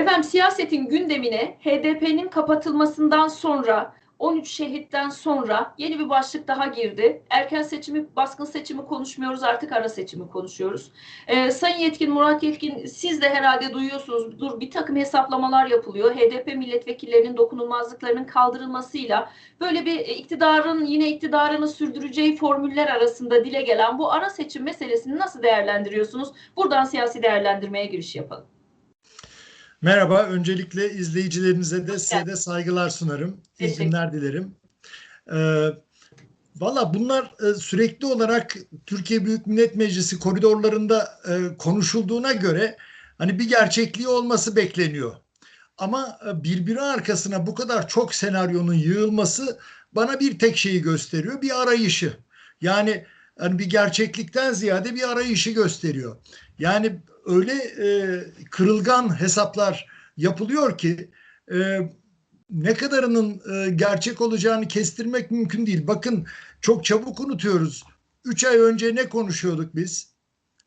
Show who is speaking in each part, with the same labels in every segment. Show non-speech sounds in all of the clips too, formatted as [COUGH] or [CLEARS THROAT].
Speaker 1: Efendim siyasetin gündemine HDP'nin kapatılmasından sonra 13 şehitten sonra yeni bir başlık daha girdi. Erken seçimi, baskın seçimi konuşmuyoruz artık ara seçimi konuşuyoruz. Ee, Sayın Yetkin, Murat Yetkin siz de herhalde duyuyorsunuz. Dur bir takım hesaplamalar yapılıyor. HDP milletvekillerinin dokunulmazlıklarının kaldırılmasıyla böyle bir e, iktidarın yine iktidarını sürdüreceği formüller arasında dile gelen bu ara seçim meselesini nasıl değerlendiriyorsunuz? Buradan siyasi değerlendirmeye giriş yapalım.
Speaker 2: Merhaba, öncelikle izleyicilerinize de size de saygılar sunarım. İyi günler dilerim. Ee, Valla bunlar e, sürekli olarak Türkiye Büyük Millet Meclisi koridorlarında e, konuşulduğuna göre hani bir gerçekliği olması bekleniyor. Ama e, birbiri arkasına bu kadar çok senaryonun yığılması bana bir tek şeyi gösteriyor, bir arayışı. Yani hani bir gerçeklikten ziyade bir arayışı gösteriyor. Yani öyle e, kırılgan hesaplar yapılıyor ki e, ne kadarının e, gerçek olacağını kestirmek mümkün değil. Bakın çok çabuk unutuyoruz. Üç ay önce ne konuşuyorduk biz?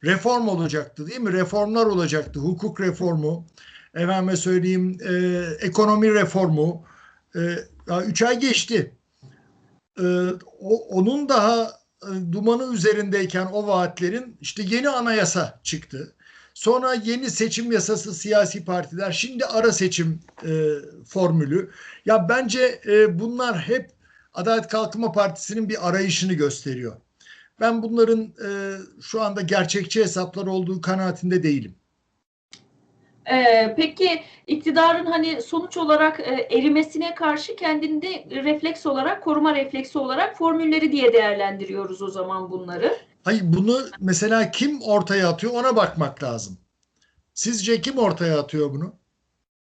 Speaker 2: Reform olacaktı değil mi? Reformlar olacaktı. Hukuk reformu, efendime söyleyeyim e, ekonomi reformu. E, üç ay geçti. E, o, onun daha e, dumanı üzerindeyken o vaatlerin işte yeni anayasa çıktı. Sonra yeni seçim yasası siyasi partiler, şimdi ara seçim e, formülü. Ya bence e, bunlar hep Adalet Kalkınma Partisi'nin bir arayışını gösteriyor. Ben bunların e, şu anda gerçekçi hesaplar olduğu kanaatinde değilim.
Speaker 1: Ee, peki iktidarın hani sonuç olarak e, erimesine karşı kendinde refleks olarak koruma refleksi olarak formülleri diye değerlendiriyoruz o zaman bunları.
Speaker 2: Hayır bunu mesela kim ortaya atıyor ona bakmak lazım. Sizce kim ortaya atıyor bunu?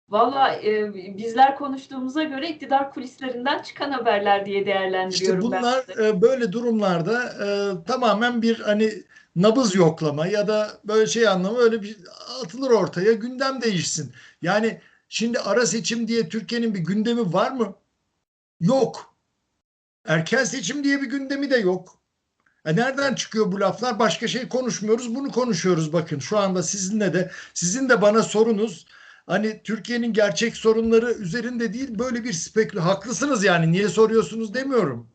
Speaker 1: Valla e, bizler konuştuğumuza göre iktidar kulislerinden çıkan haberler diye
Speaker 2: İşte
Speaker 1: değerlendiriyorum
Speaker 2: bunlar
Speaker 1: ben.
Speaker 2: e, böyle durumlarda e, tamamen bir hani nabız yoklama ya da böyle şey anlamı öyle bir atılır ortaya gündem değişsin. Yani şimdi ara seçim diye Türkiye'nin bir gündemi var mı? Yok. Erken seçim diye bir gündemi de yok. E nereden çıkıyor bu laflar? Başka şey konuşmuyoruz, bunu konuşuyoruz bakın. Şu anda sizinle de sizin de bana sorunuz hani Türkiye'nin gerçek sorunları üzerinde değil böyle bir spekül haklısınız yani niye soruyorsunuz demiyorum.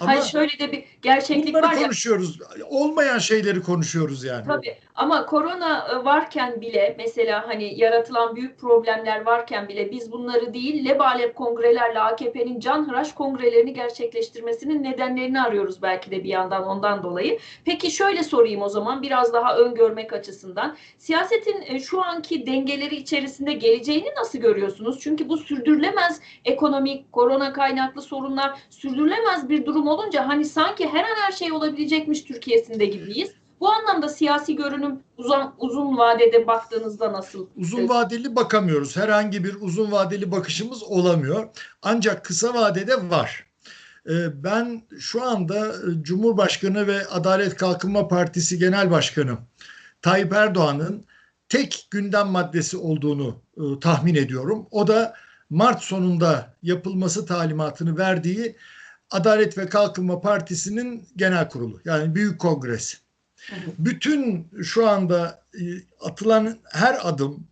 Speaker 2: Ama
Speaker 1: Hayır şöyle de bir gerçeklik
Speaker 2: bunları
Speaker 1: var ya
Speaker 2: konuşuyoruz. Olmayan şeyleri konuşuyoruz yani.
Speaker 1: Tabii ama korona e, varken bile mesela hani yaratılan büyük problemler varken bile biz bunları değil lebalep kongrelerle AKP'nin canhıraş kongrelerini gerçekleştirmesinin nedenlerini arıyoruz belki de bir yandan ondan dolayı. Peki şöyle sorayım o zaman biraz daha öngörmek açısından. Siyasetin e, şu anki dengeleri içerisinde geleceğini nasıl görüyorsunuz? Çünkü bu sürdürülemez ekonomik, korona kaynaklı sorunlar sürdürülemez bir durum olunca hani sanki her an her şey olabilecekmiş Türkiye'sinde gibiyiz. Bu anlamda siyasi görünüm uzun, uzun vadede baktığınızda nasıl?
Speaker 2: Uzun vadeli bakamıyoruz. Herhangi bir uzun vadeli bakışımız olamıyor. Ancak kısa vadede var. Ee, Ben şu anda e, Cumhurbaşkanı ve Adalet Kalkınma Partisi Genel Başkanı Tayyip Erdoğan'ın tek gündem maddesi olduğunu e, tahmin ediyorum. O da Mart sonunda yapılması talimatını verdiği Adalet ve Kalkınma Partisi'nin genel kurulu yani büyük kongresi. Bütün şu anda e, atılan her adım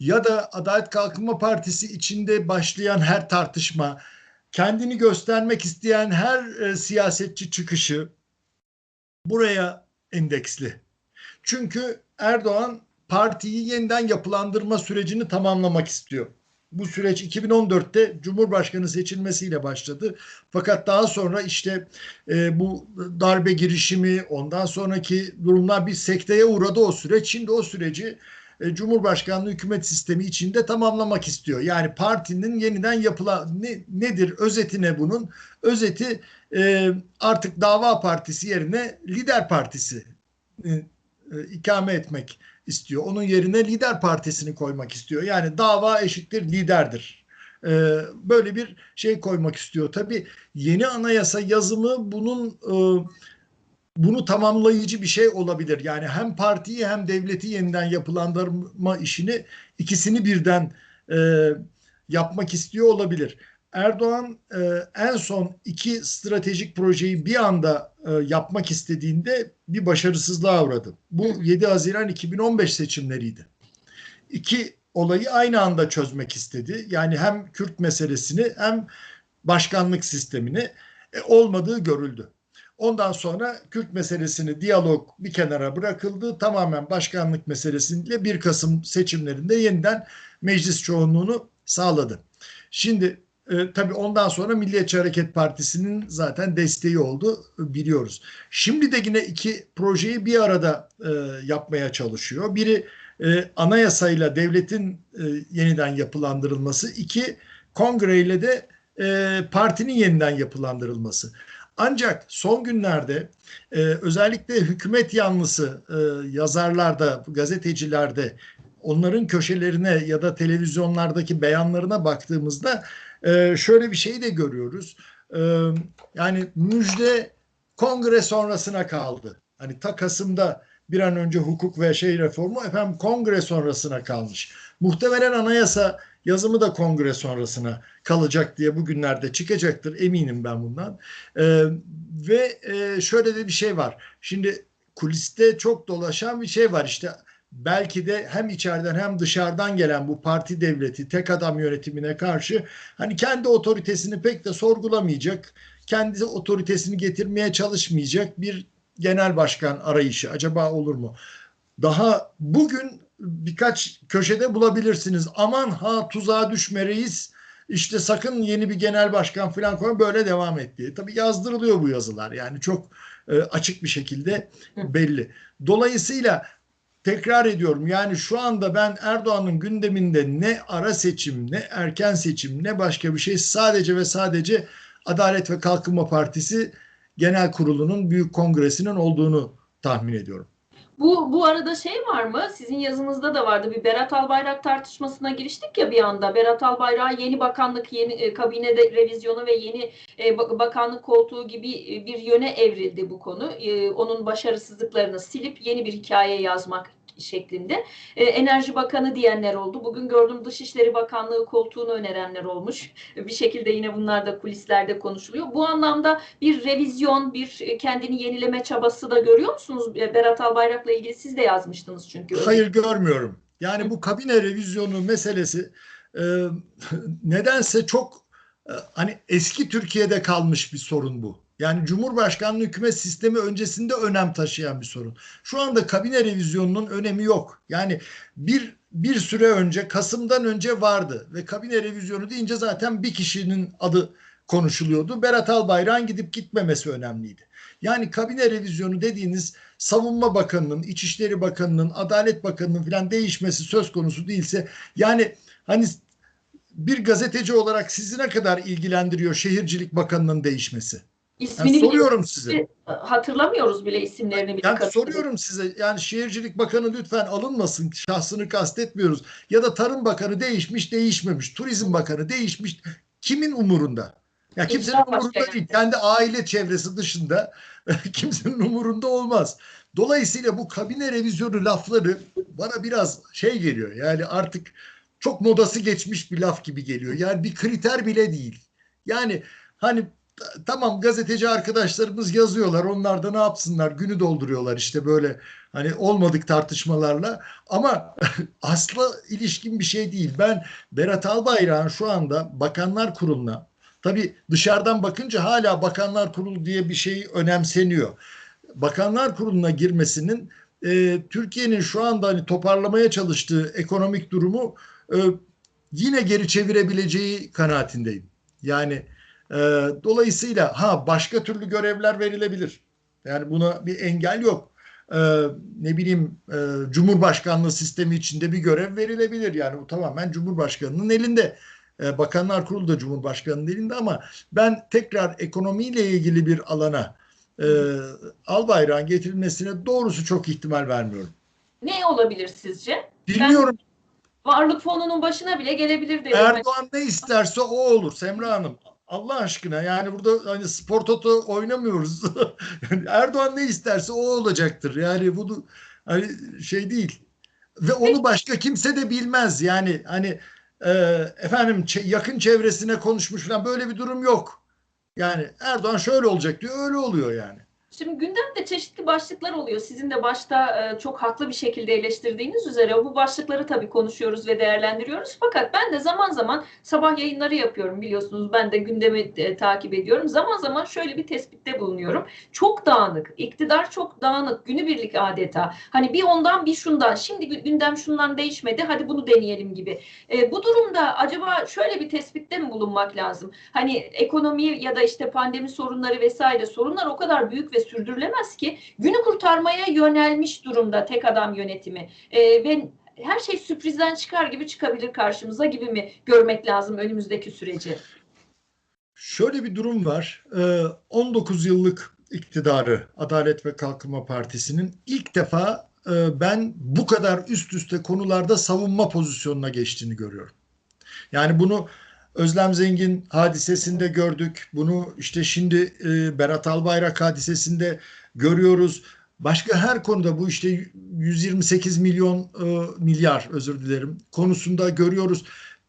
Speaker 2: ya da Adalet Kalkınma Partisi içinde başlayan her tartışma, kendini göstermek isteyen her e, siyasetçi çıkışı buraya endeksli. Çünkü Erdoğan partiyi yeniden yapılandırma sürecini tamamlamak istiyor. Bu süreç 2014'te Cumhurbaşkanı seçilmesiyle başladı. Fakat daha sonra işte e, bu darbe girişimi, ondan sonraki durumlar bir sekteye uğradı o süreç. Şimdi o süreci e, Cumhurbaşkanlığı hükümet sistemi içinde tamamlamak istiyor. Yani partinin yeniden yapıla ne, nedir? Özeti ne bunun? Özeti e, artık dava partisi yerine lider partisi e, e, ikame etmek istiyor. Onun yerine lider partisini koymak istiyor. Yani dava eşittir liderdir. E, böyle bir şey koymak istiyor. Tabii yeni anayasa yazımı bunun e, bunu tamamlayıcı bir şey olabilir. Yani hem partiyi hem devleti yeniden yapılandırma işini ikisini birden e, yapmak istiyor olabilir. Erdoğan e, en son iki stratejik projeyi bir anda e, yapmak istediğinde bir başarısızlığa uğradı. Bu 7 Haziran 2015 seçimleriydi. İki olayı aynı anda çözmek istedi. Yani hem Kürt meselesini hem başkanlık sistemini e, olmadığı görüldü. Ondan sonra Kürt meselesini diyalog bir kenara bırakıldı. Tamamen başkanlık meselesiyle 1 Kasım seçimlerinde yeniden meclis çoğunluğunu sağladı. Şimdi e, tabii ondan sonra Milliyetçi Hareket Partisi'nin zaten desteği oldu biliyoruz. Şimdi de yine iki projeyi bir arada e, yapmaya çalışıyor. Biri e, anayasayla devletin e, yeniden yapılandırılması, iki kongreyle de e, partinin yeniden yapılandırılması. Ancak son günlerde e, özellikle hükümet yanlısı e, yazarlarda, gazetecilerde onların köşelerine ya da televizyonlardaki beyanlarına baktığımızda e, şöyle bir şey de görüyoruz. E, yani müjde kongre sonrasına kaldı. Hani ta Kasım'da bir an önce hukuk ve şey reformu efendim kongre sonrasına kalmış. Muhtemelen anayasa yazımı da kongre sonrasına kalacak diye bugünlerde çıkacaktır eminim ben bundan. Ee, ve e, şöyle de bir şey var. Şimdi kuliste çok dolaşan bir şey var işte belki de hem içeriden hem dışarıdan gelen bu parti devleti tek adam yönetimine karşı hani kendi otoritesini pek de sorgulamayacak, kendi otoritesini getirmeye çalışmayacak bir genel başkan arayışı acaba olur mu? Daha bugün birkaç köşede bulabilirsiniz. Aman ha tuzağa düşme reis. İşte sakın yeni bir genel başkan falan koyun böyle devam et diye. Tabii yazdırılıyor bu yazılar. Yani çok e, açık bir şekilde belli. Dolayısıyla tekrar ediyorum yani şu anda ben Erdoğan'ın gündeminde ne ara seçim ne erken seçim ne başka bir şey sadece ve sadece Adalet ve Kalkınma Partisi Genel Kurulu'nun Büyük Kongresi'nin olduğunu tahmin ediyorum.
Speaker 1: Bu, bu arada şey var mı? Sizin yazınızda da vardı. Bir Berat Albayrak tartışmasına giriştik ya bir anda. Berat Albayrak yeni bakanlık, yeni e, kabinede revizyonu ve yeni e, bakanlık koltuğu gibi e, bir yöne evrildi bu konu. E, onun başarısızlıklarını silip yeni bir hikaye yazmak şeklinde. E, Enerji Bakanı diyenler oldu. Bugün gördüm Dışişleri Bakanlığı koltuğunu önerenler olmuş. Bir şekilde yine bunlar da kulislerde konuşuluyor. Bu anlamda bir revizyon, bir kendini yenileme çabası da görüyor musunuz? Berat Albayrak'la ilgili siz de yazmıştınız çünkü.
Speaker 2: Hayır görmüyorum. Yani bu kabine revizyonu meselesi e, nedense çok e, hani eski Türkiye'de kalmış bir sorun bu. Yani Cumhurbaşkanlığı hükümet sistemi öncesinde önem taşıyan bir sorun. Şu anda kabine revizyonunun önemi yok. Yani bir bir süre önce Kasım'dan önce vardı ve kabine revizyonu deyince zaten bir kişinin adı konuşuluyordu. Berat Albayrak'ın gidip gitmemesi önemliydi. Yani kabine revizyonu dediğiniz savunma bakanının, İçişleri Bakanı'nın, Adalet Bakanı'nın falan değişmesi söz konusu değilse yani hani bir gazeteci olarak sizi ne kadar ilgilendiriyor Şehircilik Bakanı'nın değişmesi?
Speaker 1: İsmini
Speaker 2: yani soruyorum size.
Speaker 1: Hatırlamıyoruz bile isimlerini bile.
Speaker 2: Yani soruyorum size yani Şehircilik Bakanı lütfen alınmasın. Şahsını kastetmiyoruz. Ya da Tarım Bakanı değişmiş değişmemiş. Turizm Bakanı değişmiş. Kimin umurunda? Ya kimsenin umurunda değil. Kendi aile çevresi dışında [LAUGHS] kimsenin umurunda olmaz. Dolayısıyla bu kabine revizyonu lafları bana biraz şey geliyor. Yani artık çok modası geçmiş bir laf gibi geliyor. Yani bir kriter bile değil. Yani hani tamam gazeteci arkadaşlarımız yazıyorlar. Onlar da ne yapsınlar? Günü dolduruyorlar işte böyle hani olmadık tartışmalarla. Ama [LAUGHS] asla ilişkin bir şey değil. Ben Berat Albayrak'ın şu anda Bakanlar Kurulu'na tabii dışarıdan bakınca hala Bakanlar Kurulu diye bir şey önemseniyor. Bakanlar Kurulu'na girmesinin e, Türkiye'nin şu anda hani toparlamaya çalıştığı ekonomik durumu e, yine geri çevirebileceği kanaatindeyim. Yani e, dolayısıyla ha başka türlü görevler verilebilir. Yani buna bir engel yok. E, ne bileyim e, Cumhurbaşkanlığı sistemi içinde bir görev verilebilir. Yani bu tamamen Cumhurbaşkanının elinde. E, Bakanlar Kurulu da Cumhurbaşkanının elinde ama ben tekrar ekonomiyle ilgili bir alana e, Albayrak'ın getirilmesine doğrusu çok ihtimal vermiyorum.
Speaker 1: Ne olabilir sizce?
Speaker 2: Bilmiyorum. Ben
Speaker 1: varlık fonunun başına bile gelebilir dedim.
Speaker 2: Erdoğan ne isterse o olur Semra Hanım. Allah aşkına yani burada hani spor toto oynamıyoruz. [LAUGHS] yani Erdoğan ne isterse o olacaktır. Yani bunu hani şey değil. Ve onu başka kimse de bilmez. Yani hani e, efendim yakın çevresine konuşmuş falan böyle bir durum yok. Yani Erdoğan şöyle olacak diyor öyle oluyor yani.
Speaker 1: Şimdi gündemde çeşitli başlıklar oluyor. Sizin de başta e, çok haklı bir şekilde eleştirdiğiniz üzere bu başlıkları tabii konuşuyoruz ve değerlendiriyoruz. Fakat ben de zaman zaman sabah yayınları yapıyorum biliyorsunuz. Ben de gündemi e, takip ediyorum. Zaman zaman şöyle bir tespitte bulunuyorum. Çok dağınık, iktidar çok dağınık, günübirlik adeta. Hani bir ondan bir şundan, şimdi gü- gündem şundan değişmedi, hadi bunu deneyelim gibi. E, bu durumda acaba şöyle bir tespitte mi bulunmak lazım? Hani ekonomi ya da işte pandemi sorunları vesaire sorunlar o kadar büyük ve sürdürülemez ki günü kurtarmaya yönelmiş durumda tek adam yönetimi. Ee, ve her şey sürprizden çıkar gibi çıkabilir karşımıza gibi mi görmek lazım önümüzdeki süreci?
Speaker 2: Şöyle bir durum var. Ee, 19 yıllık iktidarı Adalet ve Kalkınma Partisi'nin ilk defa e, ben bu kadar üst üste konularda savunma pozisyonuna geçtiğini görüyorum. Yani bunu Özlem Zengin hadisesinde gördük. Bunu işte şimdi e, Berat Albayrak hadisesinde görüyoruz. Başka her konuda bu işte 128 milyon e, milyar özür dilerim konusunda görüyoruz.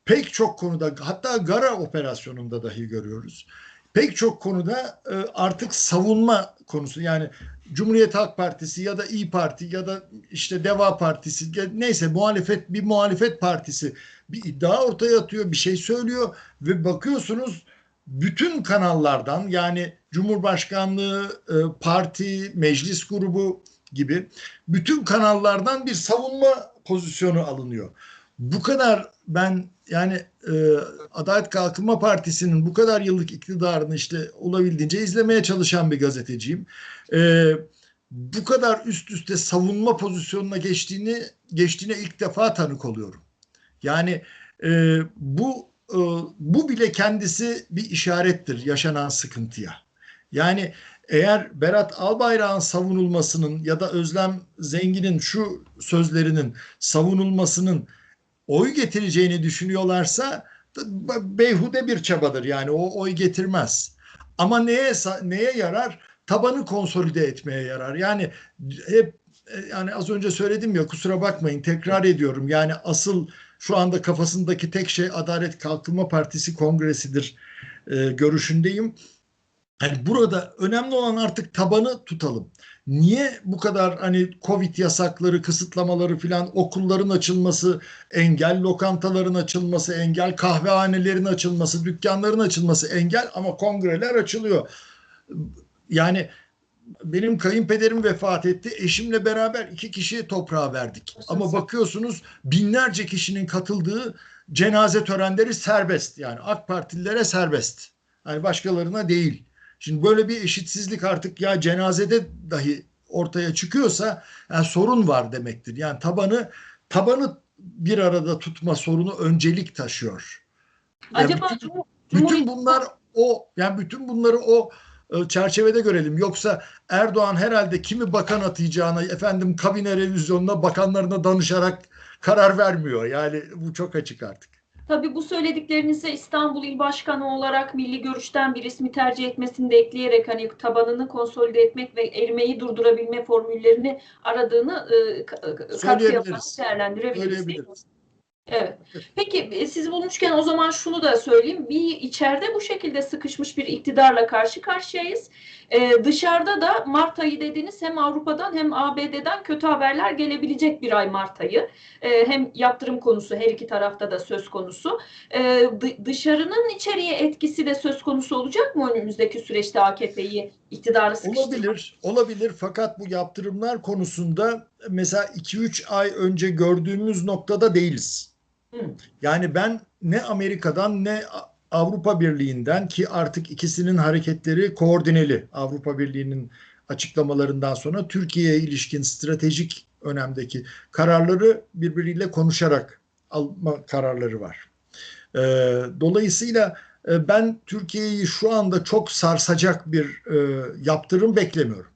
Speaker 2: Pek çok konuda hatta Gara operasyonunda dahi görüyoruz. Pek çok konuda e, artık savunma konusu yani Cumhuriyet Halk Partisi ya da İyi Parti ya da işte Deva Partisi neyse muhalefet bir muhalefet partisi bir iddia ortaya atıyor, bir şey söylüyor ve bakıyorsunuz bütün kanallardan yani Cumhurbaşkanlığı, e, parti, meclis grubu gibi bütün kanallardan bir savunma pozisyonu alınıyor. Bu kadar ben yani e, Adalet Kalkınma Partisi'nin bu kadar yıllık iktidarını işte olabildiğince izlemeye çalışan bir gazeteciyim. E, bu kadar üst üste savunma pozisyonuna geçtiğini geçtiğine ilk defa tanık oluyorum. Yani e, bu e, bu bile kendisi bir işarettir yaşanan sıkıntıya. Yani eğer Berat Albayrak'ın savunulmasının ya da Özlem Zengin'in şu sözlerinin savunulmasının oy getireceğini düşünüyorlarsa beyhude bir çabadır. Yani o oy getirmez. Ama neye neye yarar? Tabanı konsolide etmeye yarar. Yani hep yani az önce söyledim ya kusura bakmayın tekrar ediyorum. Yani asıl şu anda kafasındaki tek şey Adalet Kalkınma Partisi kongresidir e, görüşündeyim. Yani burada önemli olan artık tabanı tutalım. Niye bu kadar hani Covid yasakları, kısıtlamaları filan okulların açılması, engel lokantaların açılması, engel kahvehanelerin açılması, dükkanların açılması engel ama kongreler açılıyor. Yani benim kayınpederim vefat etti. Eşimle beraber iki kişiye toprağa verdik. Ama bakıyorsunuz binlerce kişinin katıldığı cenaze törenleri serbest. Yani AK Partililere serbest. Yani başkalarına değil. Şimdi böyle bir eşitsizlik artık ya cenazede dahi ortaya çıkıyorsa yani sorun var demektir. Yani tabanı tabanı bir arada tutma sorunu öncelik taşıyor. Yani
Speaker 1: Acaba
Speaker 2: bütün, bütün bunlar o yani bütün bunları o çerçevede görelim. Yoksa Erdoğan herhalde kimi bakan atayacağına efendim kabine revizyonuna bakanlarına danışarak karar vermiyor. Yani bu çok açık artık.
Speaker 1: Tabii bu söylediklerinize İstanbul İl Başkanı olarak milli görüşten bir ismi tercih etmesini de ekleyerek hani tabanını konsolide etmek ve erimeyi durdurabilme formüllerini aradığını e, katkı yaparak değerlendirebiliriz. Evet. Peki siz bulmuşken o zaman şunu da söyleyeyim. Bir içeride bu şekilde sıkışmış bir iktidarla karşı karşıyayız. Ee, dışarıda da Mart ayı dediğiniz hem Avrupa'dan hem ABD'den kötü haberler gelebilecek bir ay Mart ayı. Ee, hem yaptırım konusu her iki tarafta da söz konusu. Ee, dışarının içeriye etkisi de söz konusu olacak mı önümüzdeki süreçte AKP'yi iktidarı sıkıştırmak?
Speaker 2: Olabilir, olabilir. Fakat bu yaptırımlar konusunda mesela 2-3 ay önce gördüğümüz noktada değiliz. Yani ben ne Amerika'dan ne Avrupa Birliği'nden ki artık ikisinin hareketleri koordineli Avrupa Birliği'nin açıklamalarından sonra Türkiye'ye ilişkin stratejik önemdeki kararları birbiriyle konuşarak alma kararları var. Ee, dolayısıyla e, ben Türkiye'yi şu anda çok sarsacak bir e, yaptırım beklemiyorum.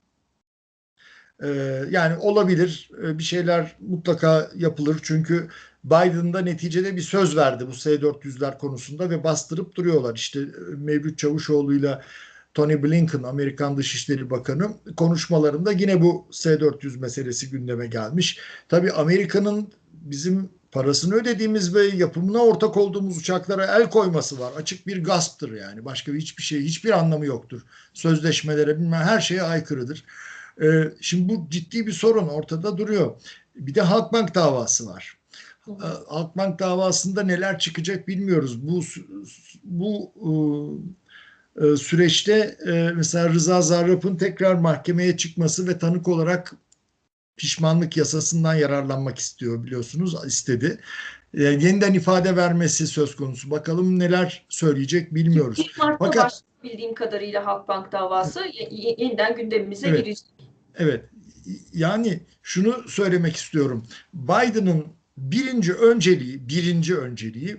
Speaker 2: E, yani olabilir bir şeyler mutlaka yapılır çünkü Biden da neticede bir söz verdi bu S-400'ler konusunda ve bastırıp duruyorlar. İşte e, Mevlüt Çavuşoğlu'yla Tony Blinken Amerikan Dışişleri Bakanı konuşmalarında yine bu S-400 meselesi gündeme gelmiş. Tabii Amerika'nın bizim parasını ödediğimiz ve yapımına ortak olduğumuz uçaklara el koyması var. Açık bir gasptır yani. Başka hiçbir şey, hiçbir anlamı yoktur. Sözleşmelere bilmem her şeye aykırıdır. Ee, şimdi bu ciddi bir sorun ortada duruyor. Bir de Halkbank davası var. Ee, Halkbank davasında neler çıkacak bilmiyoruz. Bu bu e, e, süreçte e, mesela Rıza Zarrab'ın tekrar mahkemeye çıkması ve tanık olarak pişmanlık yasasından yararlanmak istiyor biliyorsunuz istedi. E, yeniden ifade vermesi söz konusu. Bakalım neler söyleyecek bilmiyoruz.
Speaker 1: 1 Mart'ta
Speaker 2: Fakat-
Speaker 1: başladı bildiğim kadarıyla Halkbank davası ye- ye- yeniden gündemimize
Speaker 2: Evet.
Speaker 1: girecek.
Speaker 2: Evet. Yani şunu söylemek istiyorum. Biden'ın birinci önceliği, birinci önceliği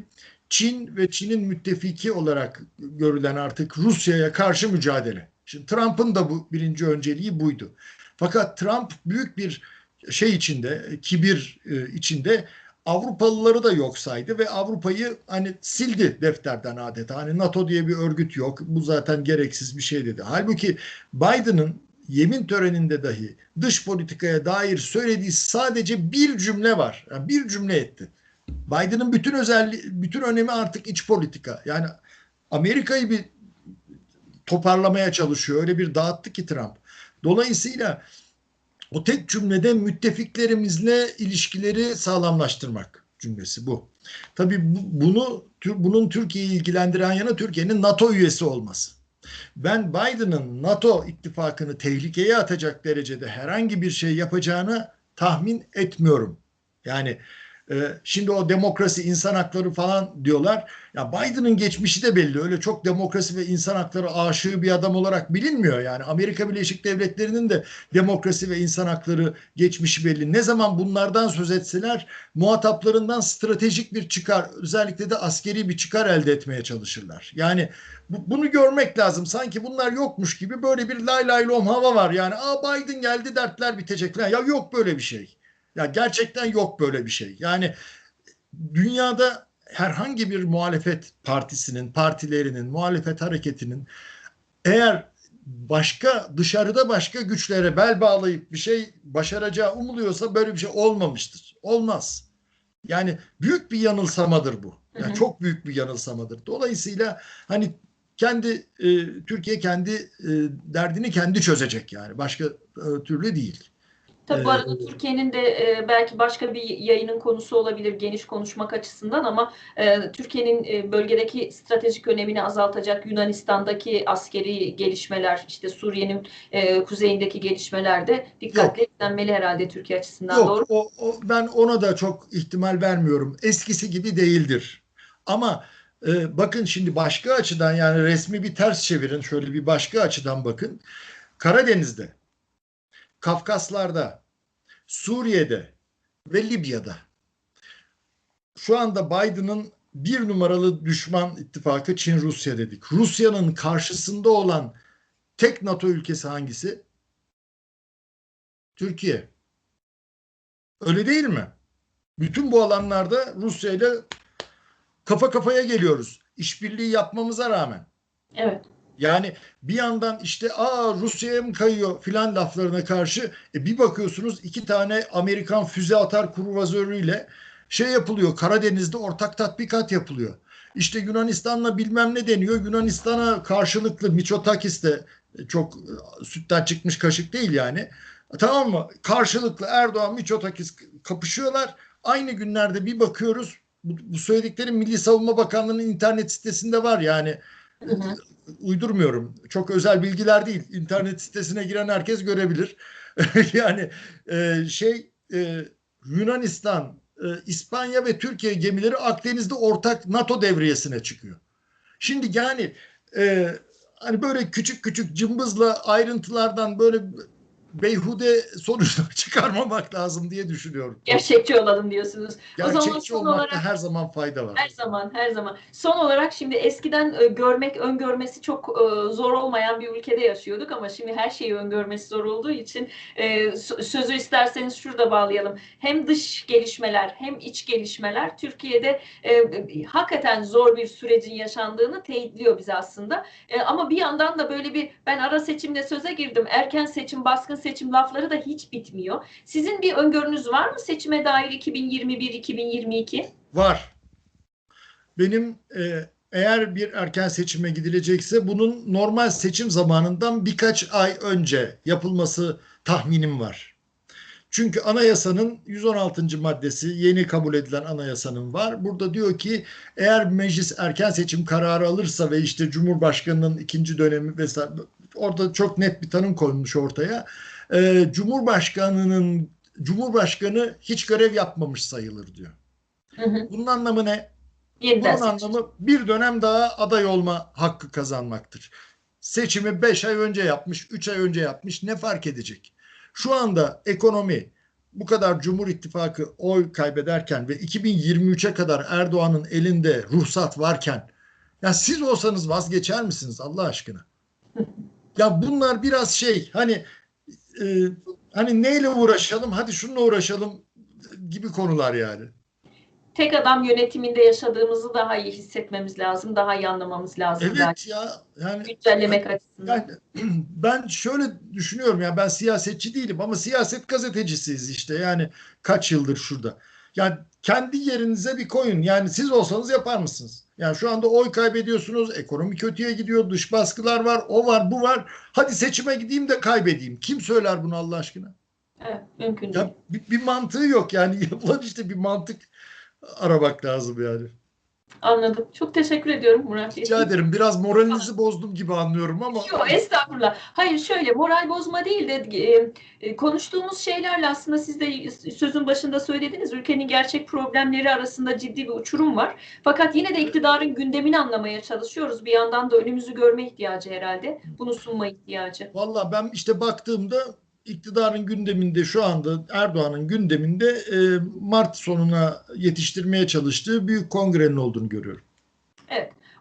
Speaker 2: Çin ve Çin'in müttefiki olarak görülen artık Rusya'ya karşı mücadele. Şimdi Trump'ın da bu birinci önceliği buydu. Fakat Trump büyük bir şey içinde, kibir e, içinde Avrupalıları da yok saydı ve Avrupa'yı hani sildi defterden adeta. Hani NATO diye bir örgüt yok. Bu zaten gereksiz bir şey dedi. Halbuki Biden'ın yemin töreninde dahi dış politikaya dair söylediği sadece bir cümle var. Yani bir cümle etti. Biden'ın bütün özelliği, bütün önemi artık iç politika. Yani Amerika'yı bir toparlamaya çalışıyor. Öyle bir dağıttı ki Trump. Dolayısıyla o tek cümlede müttefiklerimizle ilişkileri sağlamlaştırmak cümlesi bu. Tabii bu, bunu bunun Türkiye'yi ilgilendiren yana Türkiye'nin NATO üyesi olması. Ben Biden'ın NATO ittifakını tehlikeye atacak derecede herhangi bir şey yapacağını tahmin etmiyorum. Yani şimdi o demokrasi, insan hakları falan diyorlar. Ya Biden'ın geçmişi de belli. Öyle çok demokrasi ve insan hakları aşığı bir adam olarak bilinmiyor. Yani Amerika Birleşik Devletleri'nin de demokrasi ve insan hakları geçmişi belli. Ne zaman bunlardan söz etseler muhataplarından stratejik bir çıkar, özellikle de askeri bir çıkar elde etmeye çalışırlar. Yani bu, bunu görmek lazım. Sanki bunlar yokmuş gibi böyle bir lay lay lom hava var. Yani Aa Biden geldi dertler bitecek. Ya yok böyle bir şey. Ya gerçekten yok böyle bir şey. Yani dünyada herhangi bir muhalefet partisinin, partilerinin, muhalefet hareketinin eğer başka dışarıda başka güçlere bel bağlayıp bir şey başaracağı umuluyorsa böyle bir şey olmamıştır. Olmaz. Yani büyük bir yanılsamadır bu. Yani
Speaker 1: Hı hı.
Speaker 2: çok büyük bir yanılsamadır. Dolayısıyla hani kendi e, Türkiye kendi e, derdini kendi çözecek yani. Başka e, türlü değil.
Speaker 1: Tabii bu
Speaker 2: Ee,
Speaker 1: arada Türkiye'nin de e, belki başka bir yayının konusu olabilir geniş konuşmak açısından ama e, Türkiye'nin e, bölgedeki stratejik önemini azaltacak Yunanistan'daki askeri gelişmeler, işte Suriye'nin e, kuzeyindeki gelişmeler de dikkatli izlenmeli herhalde Türkiye açısından
Speaker 2: Yok,
Speaker 1: doğru.
Speaker 2: o, o, ben ona da çok ihtimal vermiyorum. Eskisi gibi değildir. Ama e, bakın şimdi başka açıdan yani resmi bir ters çevirin. Şöyle bir başka açıdan bakın. Karadeniz'de, Kafkaslar'da, Suriye'de ve Libya'da şu anda Biden'ın bir numaralı düşman ittifakı Çin-Rusya dedik. Rusya'nın karşısında olan tek NATO ülkesi hangisi? Türkiye. Öyle değil mi? Bütün bu alanlarda Rusya ile kafa kafaya geliyoruz. İşbirliği yapmamıza rağmen.
Speaker 1: Evet.
Speaker 2: Yani bir yandan işte aa Rusya'ya mı kayıyor filan laflarına karşı e, bir bakıyorsunuz iki tane Amerikan füze atar kruvazörüyle şey yapılıyor. Karadeniz'de ortak tatbikat yapılıyor. İşte Yunanistan'la bilmem ne deniyor. Yunanistan'a karşılıklı Miçotakis de çok e, sütten çıkmış kaşık değil yani. Tamam mı? Karşılıklı Erdoğan Miçotakis kapışıyorlar. Aynı günlerde bir bakıyoruz bu, bu söylediklerim Milli Savunma Bakanlığı'nın internet sitesinde var yani
Speaker 1: Hı hı.
Speaker 2: Uydurmuyorum. Çok özel bilgiler değil. İnternet sitesine giren herkes görebilir. [LAUGHS] yani e, şey e, Yunanistan, e, İspanya ve Türkiye gemileri Akdeniz'de ortak NATO devriyesine çıkıyor. Şimdi yani e, hani böyle küçük küçük cımbızla ayrıntılardan böyle beyhude sonuçlar [LAUGHS] çıkarmamak lazım diye düşünüyorum.
Speaker 1: Gerçekçi olalım diyorsunuz. o zaman
Speaker 2: Gerçekçi
Speaker 1: son
Speaker 2: olmakta
Speaker 1: olarak
Speaker 2: her zaman fayda var.
Speaker 1: Her zaman, her zaman. Son olarak şimdi eskiden e, görmek, öngörmesi çok e, zor olmayan bir ülkede yaşıyorduk ama şimdi her şeyi öngörmesi zor olduğu için e, sö- sözü isterseniz şurada bağlayalım. Hem dış gelişmeler hem iç gelişmeler Türkiye'de e, hakikaten zor bir sürecin yaşandığını teyitliyor bize aslında. E, ama bir yandan da böyle bir ben ara seçimde söze girdim. Erken seçim, baskın seçim lafları da hiç bitmiyor. Sizin bir öngörünüz var mı seçime dair 2021-2022?
Speaker 2: Var. Benim e, eğer bir erken seçime gidilecekse bunun normal seçim zamanından birkaç ay önce yapılması tahminim var. Çünkü anayasanın 116. maddesi yeni kabul edilen anayasanın var. Burada diyor ki eğer meclis erken seçim kararı alırsa ve işte Cumhurbaşkanı'nın ikinci dönemi vesaire orada çok net bir tanım konmuş ortaya. E, Cumhurbaşkanı'nın Cumhurbaşkanı hiç görev yapmamış sayılır diyor.
Speaker 1: Hı hı.
Speaker 2: Bunun anlamı ne?
Speaker 1: Yeniden
Speaker 2: Bunun anlamı bir dönem daha aday olma hakkı kazanmaktır. Seçimi 5 ay önce yapmış, 3 ay önce yapmış ne fark edecek? Şu anda ekonomi bu kadar Cumhur İttifakı oy kaybederken ve 2023'e kadar Erdoğan'ın elinde ruhsat varken ya siz olsanız vazgeçer misiniz Allah aşkına? [LAUGHS] Ya bunlar biraz şey hani e, hani neyle uğraşalım hadi şununla uğraşalım gibi konular yani.
Speaker 1: Tek adam yönetiminde yaşadığımızı daha iyi hissetmemiz lazım, daha iyi anlamamız lazım.
Speaker 2: Evet
Speaker 1: belki.
Speaker 2: ya yani
Speaker 1: Güncellemek açısından.
Speaker 2: Yani [CLEARS THROAT] ben şöyle düşünüyorum ya ben siyasetçi değilim ama siyaset gazetecisiyiz işte yani kaç yıldır şurada. Yani kendi yerinize bir koyun. Yani siz olsanız yapar mısınız? Yani şu anda oy kaybediyorsunuz, ekonomi kötüye gidiyor, dış baskılar var, o var, bu var. Hadi seçime gideyim de kaybedeyim. Kim söyler bunu Allah aşkına?
Speaker 1: Evet, mümkün değil.
Speaker 2: Ya bir, bir mantığı yok yani [LAUGHS] yapılan işte bir mantık aramak lazım yani.
Speaker 1: Anladım. Çok teşekkür ediyorum Murat Bey.
Speaker 2: Rica ederim biraz moralinizi bozdum gibi anlıyorum ama.
Speaker 1: Yok estağfurullah. Hayır şöyle moral bozma değil de e, e, konuştuğumuz şeylerle aslında siz de sözün başında söylediniz. Ülkenin gerçek problemleri arasında ciddi bir uçurum var. Fakat yine de iktidarın gündemini anlamaya çalışıyoruz. Bir yandan da önümüzü görme ihtiyacı herhalde. Bunu sunma ihtiyacı.
Speaker 2: Valla ben işte baktığımda iktidarın gündeminde şu anda Erdoğan'ın gündeminde e, Mart sonuna yetiştirmeye çalıştığı büyük kongrenin olduğunu görüyorum.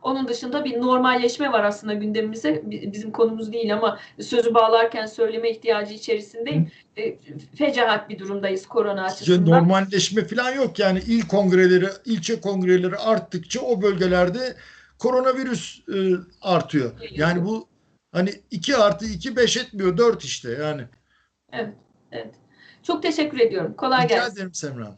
Speaker 1: Onun dışında bir normalleşme var aslında gündemimize. Bi- Bizim konumuz değil ama sözü bağlarken söyleme ihtiyacı içerisindeyim. E, Fecaat bir durumdayız korona açısından.
Speaker 2: normalleşme falan yok yani il kongreleri, ilçe kongreleri arttıkça o bölgelerde koronavirüs e, artıyor. Yani bu hani 2 artı 2 5 etmiyor 4 işte yani.
Speaker 1: Evet, evet. Çok teşekkür ediyorum. Kolay
Speaker 2: Rica
Speaker 1: gelsin.
Speaker 2: ederim Semra.